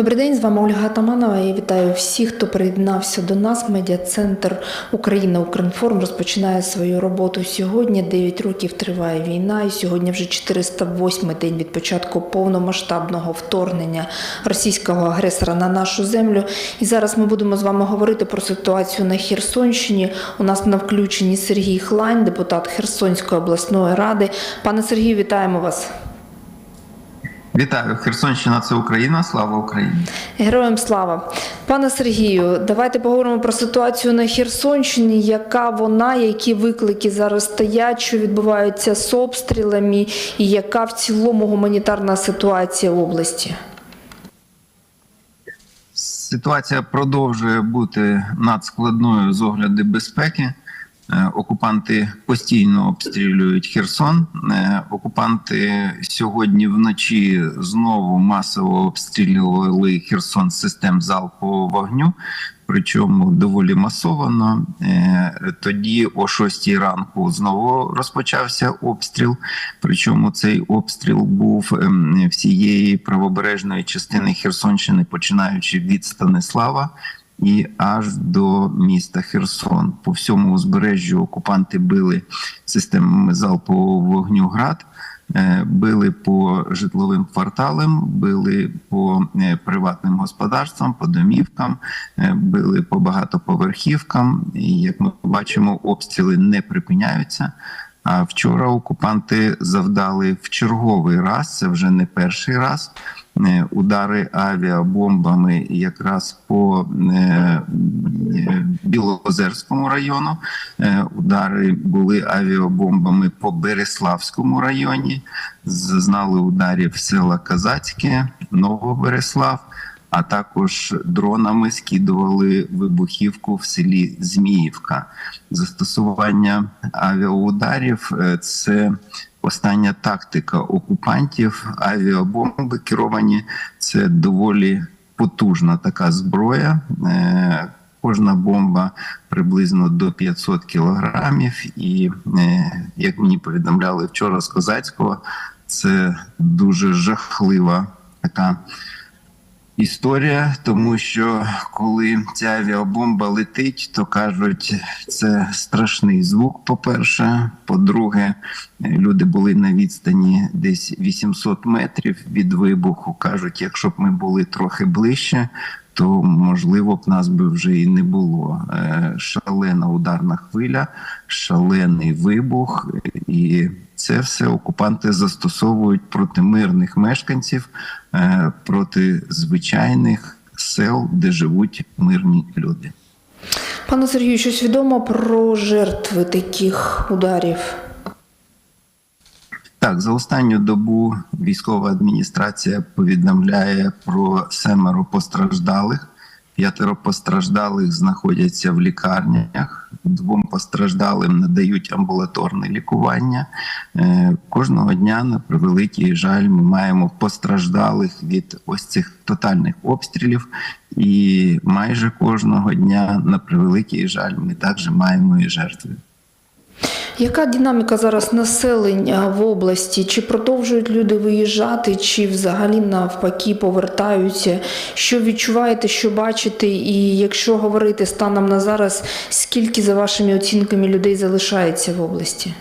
Добрий день, з вами Ольга Таманова. Я вітаю всіх, хто приєднався до нас. Медіа-центр Україна Укрінформ розпочинає свою роботу сьогодні. 9 років триває війна, і сьогодні вже 408 день від початку повномасштабного вторгнення російського агресора на нашу землю. І зараз ми будемо з вами говорити про ситуацію на Херсонщині. У нас на включенні Сергій Хлань, депутат Херсонської обласної ради. Пане Сергію, вітаємо вас. Вітаю, Херсонщина це Україна. Слава Україні! Героям слава, пане Сергію, давайте поговоримо про ситуацію на Херсонщині. Яка вона, які виклики зараз стоять, що відбуваються з обстрілами, і яка в цілому гуманітарна ситуація в області? Ситуація продовжує бути надскладною з огляду безпеки. Е, Окупанти постійно обстрілюють Херсон. Е, Окупанти сьогодні вночі знову масово обстрілювали Херсон систем залпового вогню. Причому доволі масовано. Е, Тоді о 6 ранку знову розпочався обстріл. Причому цей обстріл був ем, всієї правобережної частини Херсонщини, починаючи від Станислава і аж до міста Херсон. По всьому узбережжю окупанти били системами залпового вогню град. е, Били по житловим кварталам, били по е, приватним господарствам, по домівкам, е, били по багатоповерхівкам. І як ми бачимо, обстріли не припиняються. А вчора окупанти завдали в черговий раз, це вже не перший раз. Е, Удари авіабомбами якраз по е, е, Білозерському району. Удари були авіабомбами по Береславському районі. Зазнали ударів села Казацьке, Новобереслав, а також дронами скидували вибухівку в селі Зміївка. Застосування авіаударів це остання тактика окупантів. Авіабомби керовані це доволі потужна така зброя. Е, Кожна бомба приблизно до 500 кілограмів, і е, як мені повідомляли вчора з Козацького, це дуже жахлива така історія, тому що коли ця авіабомба летить, то кажуть, це страшний звук. По-перше, по-друге, люди були на відстані десь 800 метрів від вибуху. кажуть, якщо б ми були трохи ближче. То можливо б нас би вже і не було. Е, Шалена ударна хвиля, шалений вибух, і це все окупанти застосовують проти мирних мешканців, е, проти звичайних сел, де живуть мирні люди. Пане Сергію, щось відомо про жертви таких ударів? Так, за останню добу військова адміністрація повідомляє про семеро постраждалих. П'ятеро постраждалих знаходяться в лікарнях. Двом постраждалим надають амбулаторне лікування. Е, Кожного дня, на превеликий жаль, ми маємо постраждалих від ось цих тотальних обстрілів. І майже кожного дня, на превеликий жаль, ми також маємо і жертви. Яка динаміка зараз населення в області? Чи продовжують люди виїжджати, чи взагалі навпаки повертаються? Що відчуваєте, що бачите? І якщо говорити станом на зараз, скільки за вашими оцінками людей залишається в області?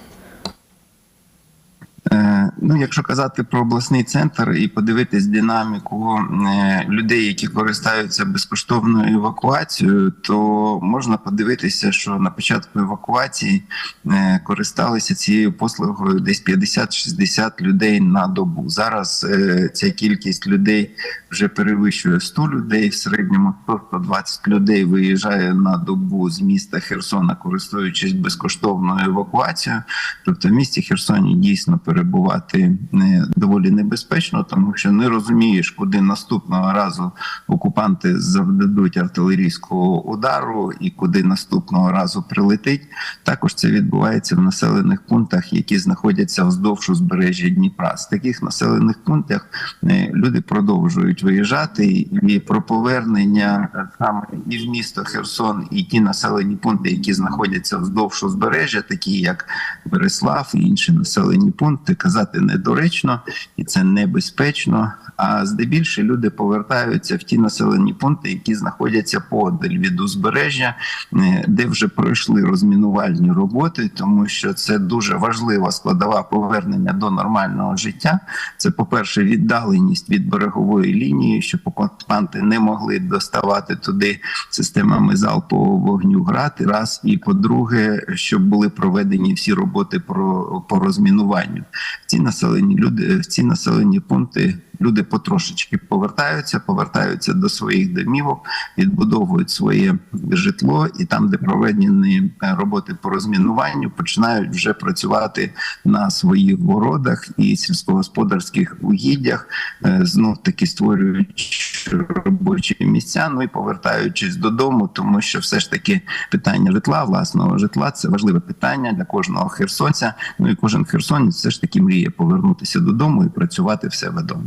Ну, якщо казати про обласний центр і подивитись динаміку е, людей, які користуються безкоштовною евакуацією, то можна подивитися, що на початку евакуації е, користалися цією послугою десь 50-60 людей на добу. Зараз е, ця кількість людей вже перевищує 100 людей. В середньому 120 людей виїжджає на добу з міста Херсона, користуючись безкоштовною евакуацією. Тобто в місті Херсоні дійсно перебувати не доволі небезпечно, тому що не розумієш, куди наступного разу окупанти завдадуть артилерійського удару і куди наступного разу прилетить. Також це відбувається в населених пунктах, які знаходяться вздовж узбережжя Дніпра. З таких населених пунктах е, люди продовжують виїжджати, і про повернення е, саме і в місто Херсон, і ті населені пункти, які знаходяться вздовж узбережжя, такі як Береслав і інші населені пункти, казати недоречно і це небезпечно. А здебільше люди повертаються в ті населені пункти, які знаходяться подаль від узбережжя, е, де вже пройшли розмінувальні роботи, тому що це дуже важлива складова повернення до нормального життя. Це, по-перше, віддаленість від берегової лінії, щоб окупанти не могли доставати туди системами залпового вогню грати. Раз і по-друге, щоб були проведені всі роботи про по розмінуванню. Ці населені люди ці населені пункти. Люди потрошечки повертаються, повертаються до своїх домівок, відбудовують своє житло, і там, де проведені е, роботи по розмінуванню, починають вже працювати на своїх городах і сільськогосподарських угіддях, знов таки створюючи робочі місця. Ну і повертаючись додому, тому що все ж таки питання житла, власного житла це важливе питання для кожного херсонця. Ну і кожен херсонець все ж таки мріє повернутися додому і працювати в себе вдома.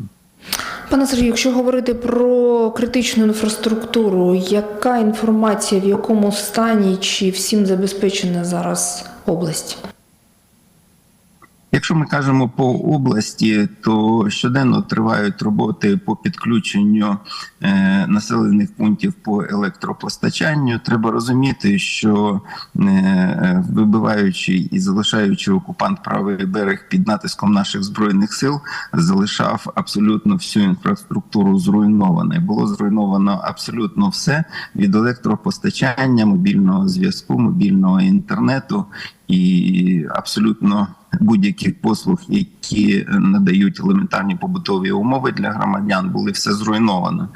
Пане Сергію, якщо говорити про критичну інфраструктуру, яка інформація, в якому стані чи всім забезпечена зараз область? Якщо ми кажемо по області, то щоденно тривають роботи по підключенню е, населених пунктів по електропостачанню. Треба розуміти, що е, вибиваючи і залишаючи окупант правий берег під натиском наших збройних сил, залишав абсолютно всю інфраструктуру зруйнованою. Було зруйновано абсолютно все від електропостачання, мобільного зв'язку, мобільного інтернету і абсолютно будь-яких послуг, які надають елементарні побутові умови для громадян, були все зруйновано.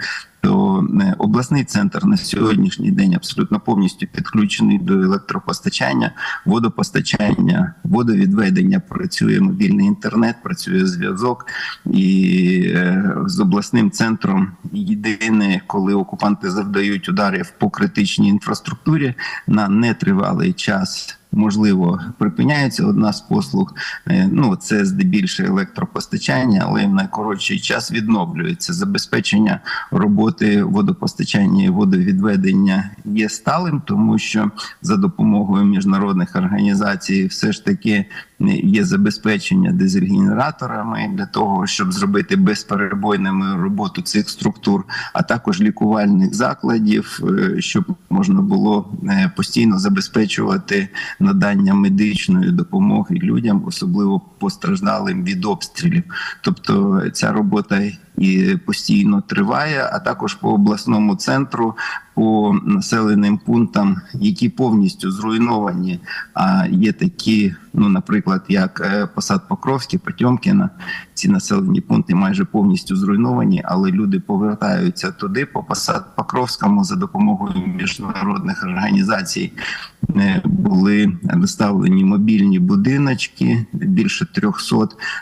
То е, обласний центр на сьогоднішній день абсолютно повністю підключений до електропостачання, водопостачання, водовідведення. Працює мобільний інтернет, працює зв'язок, і е, з обласним центром єдине, коли окупанти завдають ударів по критичній інфраструктурі на нетривалий час можливо припиняється одна з послуг. Е, Ну це здебільше електропостачання, але в найкоротший час відновлюється забезпечення роботи водопостачання і водовідведення є сталим, тому що за допомогою міжнародних організацій все ж таки е, є забезпечення дизель-генераторами для того, щоб зробити безперебойними роботу цих структур, а також лікувальних закладів, е, щоб можна було постійно забезпечувати надання медичної допомоги людям, особливо постраждалим від обстрілів. Тобто ця робота і постійно триває, а також по обласному центру. По населеним пунктам, які повністю зруйновані, а є такі, ну наприклад, як е, посад Покровський, Потьомкіна, ці населені пункти майже повністю зруйновані, але люди повертаються туди, по посад Покровському за допомогою міжнародних організацій. Е, Були доставлені мобільні будиночки більше 300.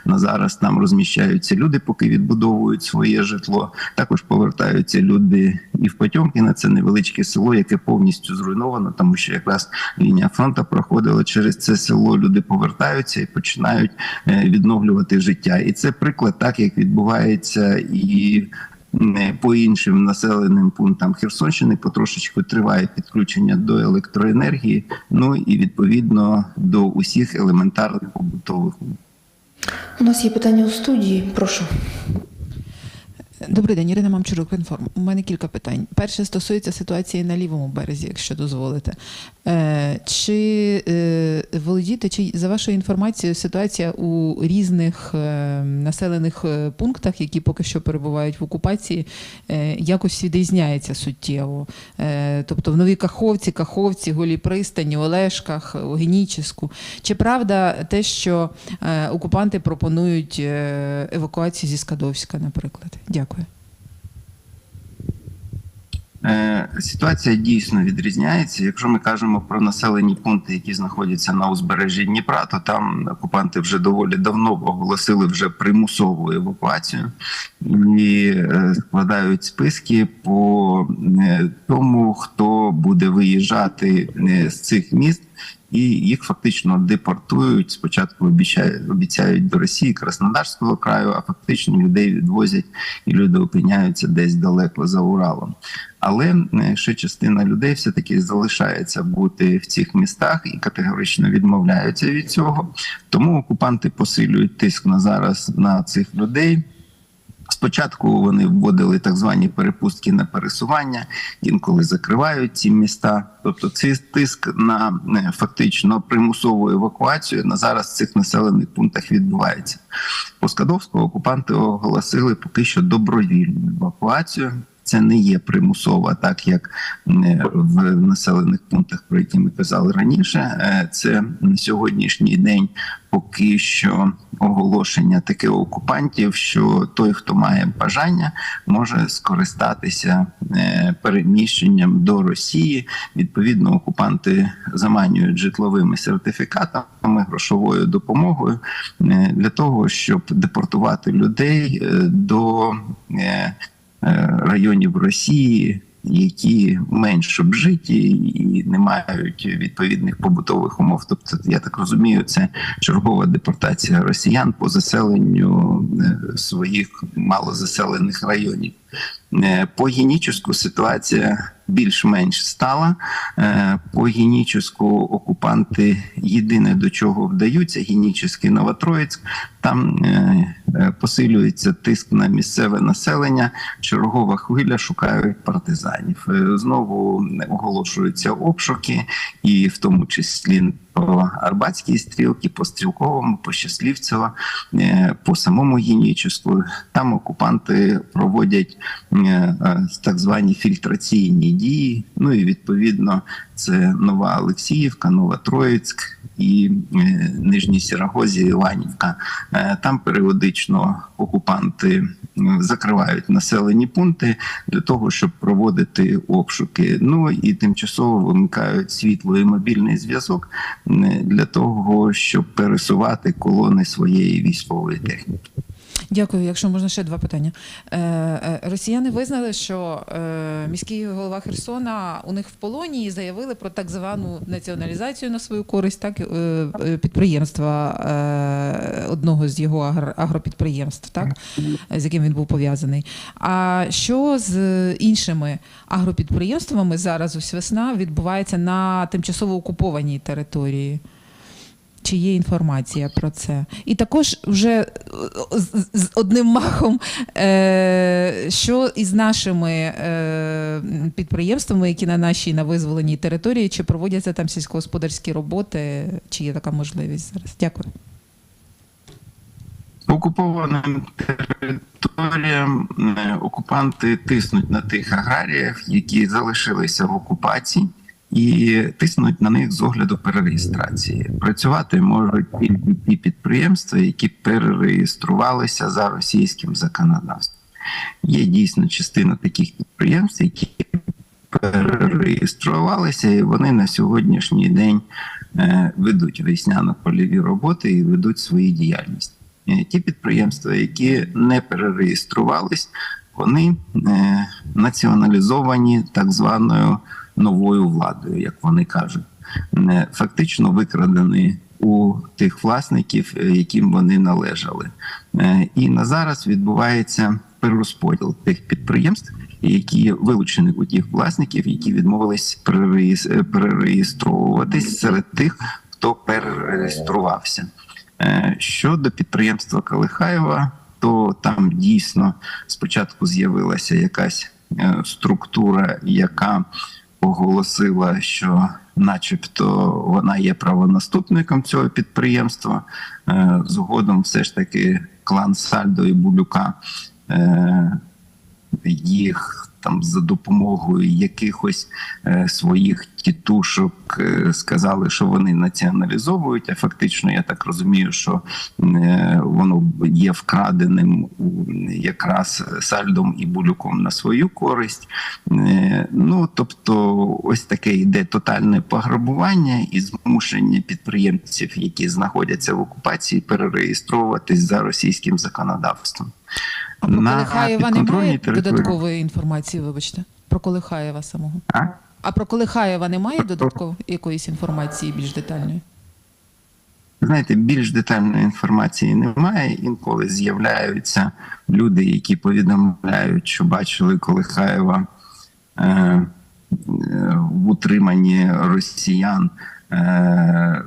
На зараз там розміщаються люди, поки відбудовують своє житло. Також повертаються люди і в Потьомкіна. Це невеличке село, яке повністю зруйновано, тому що якраз лінія фронту проходила через це село. Люди повертаються і починають е, відновлювати життя. І це приклад, так як відбувається і. По іншим населеним пунктам Херсонщини потрошечку триває підключення до електроенергії, ну і відповідно до усіх елементарних побутових. У нас є питання у студії. Прошу. Добрий день, Ірина Мамчурук, інформ. У мене кілька питань. Перше стосується ситуації на лівому березі, якщо дозволите. Е, Чи е, володієте, чи за вашою інформацією, ситуація у різних е, населених пунктах, які поки що перебувають в окупації, якось відрізняється суттєво? Тобто в Новій Каховці, Каховці, Голій Пристані, Олешках, у Геніческу. Чи правда те, що окупанти пропонують евакуацію зі Скадовська, наприклад? Дякую. Е, Ситуація дійсно відрізняється. Якщо ми кажемо про населені пункти, які знаходяться на узбережжі Дніпра, то там окупанти вже доволі давно оголосили вже примусову евакуацію і е, складають списки по е, тому, хто буде виїжджати з цих міст. І їх фактично депортують. Спочатку обіцяють, обіцяють до Росії Краснодарського краю, а фактично людей відвозять і люди опиняються десь далеко за Уралом. Але е, ще частина людей все таки залишається бути в цих містах і категорично відмовляються від цього. Тому окупанти посилюють тиск на зараз на цих людей. Спочатку вони вводили так звані перепустки на пересування, інколи закривають ці міста. Тобто цей тиск на е, фактично примусову евакуацію на зараз цих населених пунктах відбувається. По Скадовську окупанти оголосили поки що добровільну евакуацію. Це не є примусова, так як е, в населених пунктах, про які ми казали раніше. Е, Це на сьогоднішній день поки що оголошення таке окупантів, що той, хто має бажання, може скористатися е, переміщенням до Росії. Відповідно, окупанти заманюють житловими сертифікатами, грошовою допомогою для того, щоб депортувати людей до районів Росії. Які менш обжиті і не мають відповідних побутових умов. Тобто, я так розумію, це чергова депортація росіян по заселенню е, своїх малозаселених районів. Е, По геніческу ситуація більш-менш стала. Е, По геніческу окупанти єдине до чого вдаються, геніческий Новотроїцьк. Там е, е, посилюється тиск на місцеве населення. Чергова хвиля шукають партизанів. Знову оголошуються обшуки, і в тому числі по Арбатській стрілці, по Стрілковому, по Щасливцево, е, по самому Геніческу. Там окупанти проводять е, е, так звані фільтраційні дії. Ну і відповідно це Нова Олексіївка, Нова Троїцьк і Нижні Сірагозі, Іванівка. Там періодично окупанти закривають населені пункти для того, щоб проводити обшуки. Ну і тимчасово вимикають світло і мобільний зв'язок для того, щоб пересувати колони своєї військової техніки. Дякую. Якщо можна ще два питання. Е, е, Росіяни визнали, що е, міський голова Херсона у них в полоні і заявили про так звану націоналізацію на свою користь, так підприємства одного з його агр- агропідприємств, так з яким він був пов'язаний. А що з іншими агропідприємствами зараз ось весна відбувається на тимчасово окупованій території? Чи є інформація про це? І також вже е, з, одним махом, е, що із нашими е, підприємствами, які на нашій на визволеній території, чи проводяться там сільськогосподарські роботи, чи є така можливість зараз? Дякую. Окупованим територіям окупанти тиснуть на тих аграріїв, які залишилися в окупації, і тиснуть на них з огляду перереєстрації. Працювати можуть ті підприємства, які перереєструвалися за російським законодавством. Є дійсно частина таких підприємств, які перереєструвалися, і вони на сьогоднішній день е, ведуть весняно-польові роботи і ведуть свою діяльність. Е, Ті підприємства, які не перереєструвались, вони е, націоналізовані так званою новою владою, як вони кажуть, фактично викрадені у тих власників, е, яким вони належали. Е, І на зараз відбувається перерозподіл тих підприємств, які вилучені у тих власників, які відмовились е, перереєстровуватись серед тих, хто перереєструвався. Щодо підприємства Калихаєва, то там дійсно спочатку з'явилася якась структура, яка оголосила, що, начебто, вона є правонаступником цього підприємства. Е, Згодом, все ж таки, клан Сальдо і Булюка е, їх там за допомогою якихось е, своїх тітушок е, сказали, що вони націоналізовують. А фактично, я так розумію, що е, воно є вкраденим у, якраз сальдом і булюком на свою користь. Е, ну тобто, ось таке йде тотальне пограбування і змушення підприємців, які знаходяться в окупації, перереєстровуватись за російським законодавством. А про На Колихаєва немає території- додаткової інформації, вибачте? Про Колихаєва самого. А? А про Колихаєва немає додатково якоїсь інформації більш детальної? Знаєте, більш детальної інформації немає. Інколи з'являються люди, які повідомляють, що бачили Колихаєва е, в утриманні росіян е,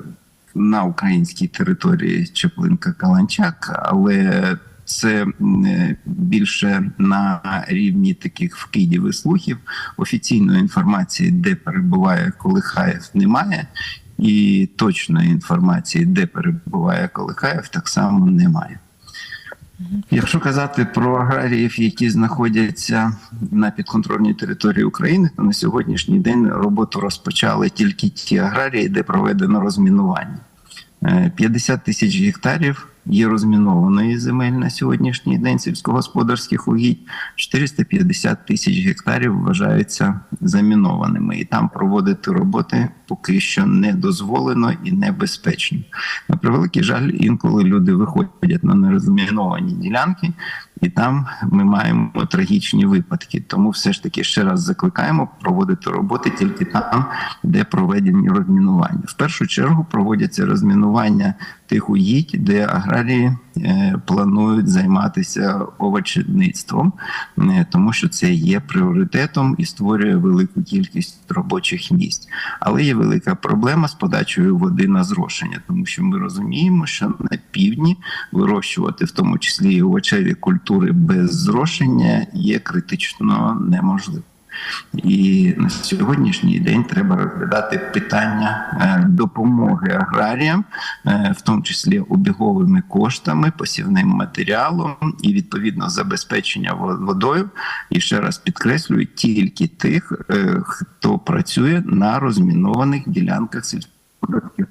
на українській території Чеплинка Каланчак, але це е, більше на рівні таких вкидів і слухів. Офіційної інформації, де перебуває Колихаєв, немає. І точної інформації, де перебуває Колихаєв, так само немає. Якщо казати про аграріїв, які знаходяться на підконтрольній території України, то на сьогоднішній день роботу розпочали тільки ті аграрії, де проведено розмінування. Е, 50 тисяч гектарів є розмінованої земель на сьогоднішній день сільськогосподарських угідь. 450 тисяч гектарів вважаються замінованими, і там проводити роботи поки що не дозволено і небезпечно. На превеликий жаль, інколи люди виходять на нерозміновані ділянки, і там ми маємо трагічні випадки. Тому все ж таки ще раз закликаємо проводити роботи тільки там, де проведені розмінування. В першу чергу проводяться розмінування тих угідь, де аграрії планують займатися овочівництвом, е, тому що це є пріоритетом і створює велику кількість робочих місць. Але є велика проблема з подачею води на зрошення, тому що ми розуміємо, що на півдні вирощувати, в тому числі і овочеві культури без зрошення, є критично неможливо. І на сьогоднішній день треба розглядати питання е, допомоги аграріям, е, в тому числі обіговими коштами, посівним матеріалом і відповідно забезпечення водою. І ще раз підкреслюю, тільки тих, е, хто працює на розмінованих ділянках сільськогосподарських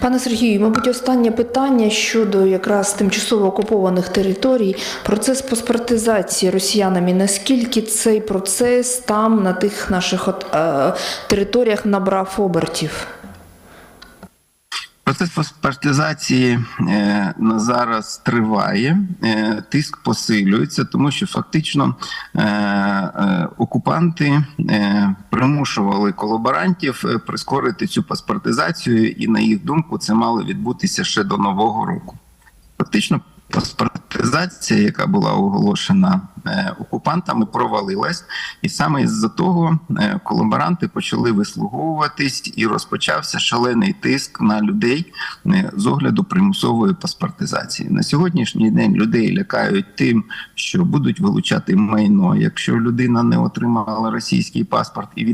Пане Сергію, мабуть, останнє питання щодо якраз тимчасово окупованих територій, процес паспортизації росіянами. Наскільки цей процес там на тих наших от, е, територіях набрав обертів? Процес паспортизації е, на зараз триває, е, тиск посилюється, тому що фактично е, окупанти примушували колаборантів прискорити цю паспортизацію, і на їх думку це мало відбутися ще до нового року. Фактично, паспортизація, яка була оголошена е, окупантами, провалилась, і саме із-за того е, колаборанти почали вислуговуватись і розпочався шалений тиск на людей е, з огляду примусової паспортизації. На сьогоднішній день людей лякають тим, що будуть вилучати майно, якщо людина не отримала російський паспорт і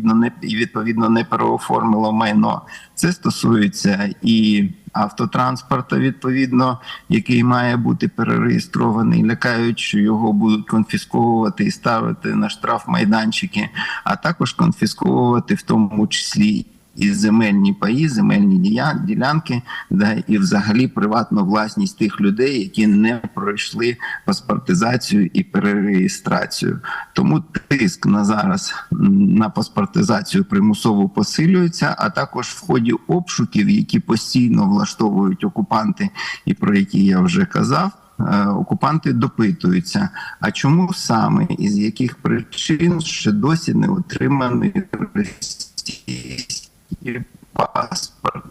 відповідно не переоформила майно. Це стосується і автотранспорту, відповідно, який має бути перереєстрований, лякають, що його будуть конфісковувати і ставити на штраф майданчики, а також конфісковувати в тому числі. І земельні паї, земельні ділянки, да, і взагалі приватну власність тих людей, які не пройшли паспортизацію і перереєстрацію. Тому тиск на зараз на паспортизацію примусово посилюється, а також в ході обшуків, які постійно влаштовують окупанти, і про які я вже казав. е, Окупанти допитуються, а чому саме і з яких причин ще досі не отриманий російський паспорт?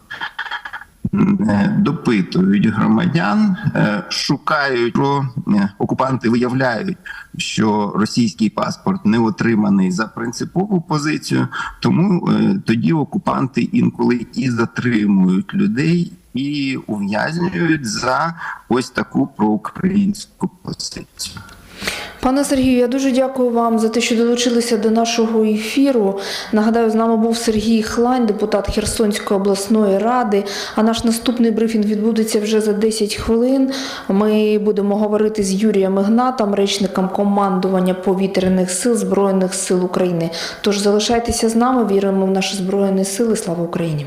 Е, Допитують громадян, е, шукають що е, окупанти виявляють, що російський паспорт не отриманий за принципову позицію. Тому е, тоді окупанти інколи і затримують людей і ув'язнюють за ось таку проукраїнську позицію. Пане Сергію, я дуже дякую вам за те, що долучилися до нашого ефіру. Нагадаю, з нами був Сергій Хлань, депутат Херсонської обласної ради. А наш наступний брифінг відбудеться вже за 10 хвилин. Ми будемо говорити з Юрієм Ігнатом, речником командування повітряних сил Збройних сил України. Тож залишайтеся з нами, віримо в наші збройні сили. Слава Україні!